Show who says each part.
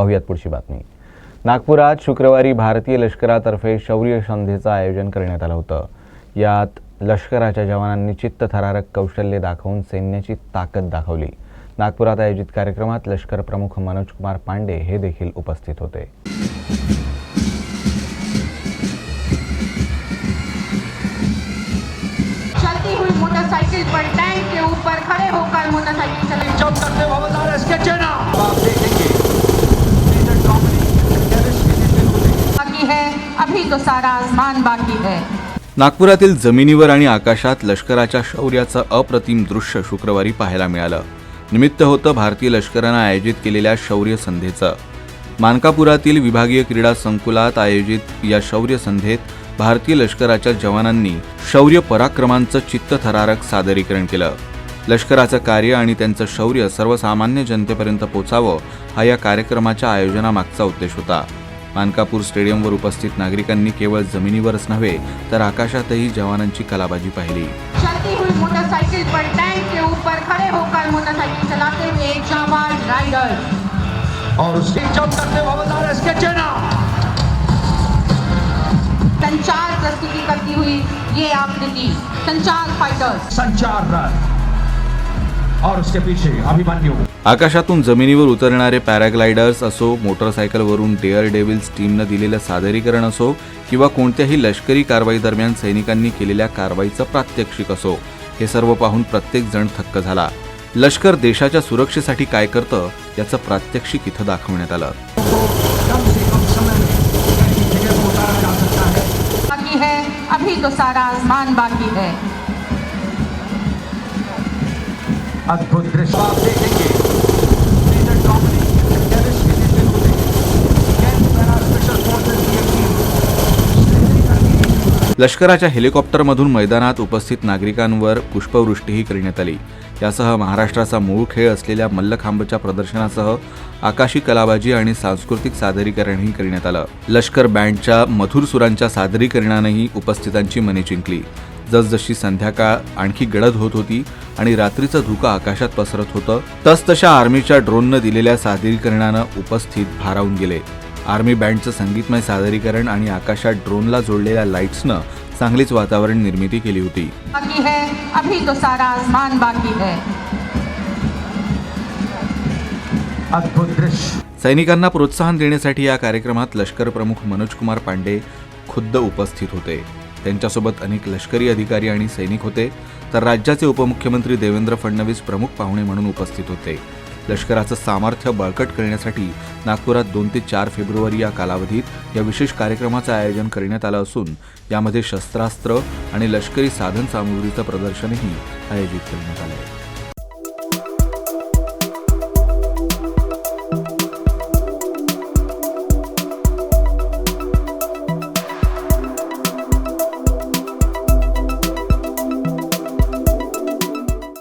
Speaker 1: पाहुयात पुढची बातमी. नागपुरात शुक्रवारी भारतीय लष्करातर्फे शौर्य संध्येचं आयोजन करण्यात आलं होतं. यात लष्कराच्या जवानांनी चित्तथरारक कौशल्य दाखवून सैन्याची ताकद दाखवली. नागपुरात आयोजित कार्यक्रमात लष्कर प्रमुख मनोज कुमार पांडे हे देखील उपस्थित होते.
Speaker 2: चलती हुई मोटरसाइकिल पर टैंक के ऊपर खड़े होकर मोटरसाइकिल चले
Speaker 3: जब तक के हवलदार इसके चेना आप देखेंगे मेजर डोमिनिक टेररिस्ट के नेतृत्व में
Speaker 2: बाकी है अभी तो सारा बाकी है।
Speaker 4: नागपुरातील जमिनीवर आणि आकाशात लष्कराच्या शौर्याचं अप्रतिम दृश्य शुक्रवारी पाहायला मिळालं. निमित्त होतं भारतीय लष्करानं आयोजित केलेल्या शौर्य संध्येचं मानकापुरातील विभागीय क्रीडा संकुलात आयोजित या शौर्य संध्येत भारतीय लष्कराच्या जवानांनी शौर्य पराक्रमांचं चित्तथरारक सादरीकरण केलं. लष्कराचं कार्य आणि त्यांचं शौर्य सर्वसामान्य जनतेपर्यंत पोचावं हा या कार्यक्रमाच्या आयोजनामागचा उद्देश होता. मानकापूर स्टेडियमवर उपस्थित नागरिकांनी केवळ जमिनीवरच नव्हे तर आकाशातही जवानांची कलाबाजी पाहिली.
Speaker 2: चलती हुई मोटरसाइकिल पर टैंक के ऊपर खड़े होकर मोटरसाइकिल चलाते हुए एक जाबाज राइडर।
Speaker 3: और उसके जब तक के हवलदार इसके चेना।
Speaker 2: संचार प्रस्तुति करती हुई ये आकृति संचार फाइटर्स
Speaker 3: संचार रथ। और उसके पीछे अभिमन्यु
Speaker 4: आकाशातून जमिनीवर उतरणारे पॅराग्लायडर्स असो मोटरसायकलवरून डेअर डेव्हिल्स टीमनं दिलेलं सादरीकरण असो किंवा कोणत्याही लष्करी कारवाई दरम्यान सैनिकांनी केलेल्या कारवाईचं प्रात्यक्षिक असो हे सर्व पाहून प्रत्येक जण थक्क झाला. लष्कर देशाच्या सुरक्षेसाठी काय करतं याचं प्रात्यक्षिक इथं दाखवण्यात आलं.
Speaker 2: बाकी है अभी तो सारा आसमान बाकी है.
Speaker 3: अद्भुत दृश्य. आप देखेंगे
Speaker 4: लष्कराच्या हेलिकॉप्टरमधून मैदानात उपस्थित नागरिकांवर पुष्पवृष्टीही करण्यात आली. यासह महाराष्ट्राचा मूळ खेळ असलेल्या मल्लखांबच्या प्रदर्शनासह आकाशी कलाबाजी आणि सांस्कृतिक सादरीकरणही करण्यात आलं. लष्कर बँडच्या मधुर सुरांच्या सादरीकरणानंही उपस्थितांची मने जिंकली. जसजशी संध्याकाळ आणखी गडद होत होती आणि रात्रीचं धुकं आकाशात पसरत होतं तसतशा आर्मीच्या ड्रोननं दिलेल्या सादरीकरणानं उपस्थित भारावून गेले. आर्मी बँडचं संगीतमय सादरीकरण आणि आकाशात ड्रोनला जोडलेल्या लाईट्सनं चांगलीच वातावरण निर्मिती केली होती.
Speaker 2: बाकी है अभी तो सारा आसमान बाकी है.
Speaker 3: अद्भुत दृश्य.
Speaker 4: सैनिकांना प्रोत्साहन देण्यासाठी या कार्यक्रमात लष्कर प्रमुख मनोज कुमार पांडे खुद्द उपस्थित होते. त्यांच्यासोबत अनेक लष्करी अधिकारी आणि सैनिक होते. तर राज्याचे उपमुख्यमंत्री देवेंद्र फडणवीस प्रमुख पाहुणे म्हणून उपस्थित होते. लष्कराचं सामर्थ्य बळकट करण्यासाठी नागपुरात दोन ते चार फेब्रुवारी या कालावधीत या विशेष कार्यक्रमाचं आयोजन करण्यात आलं असून यामध्ये शस्त्रास्त्र आणि लष्करी साधन सामुग्रीचं प्रदर्शनही आयोजित करण्यात आलं आहे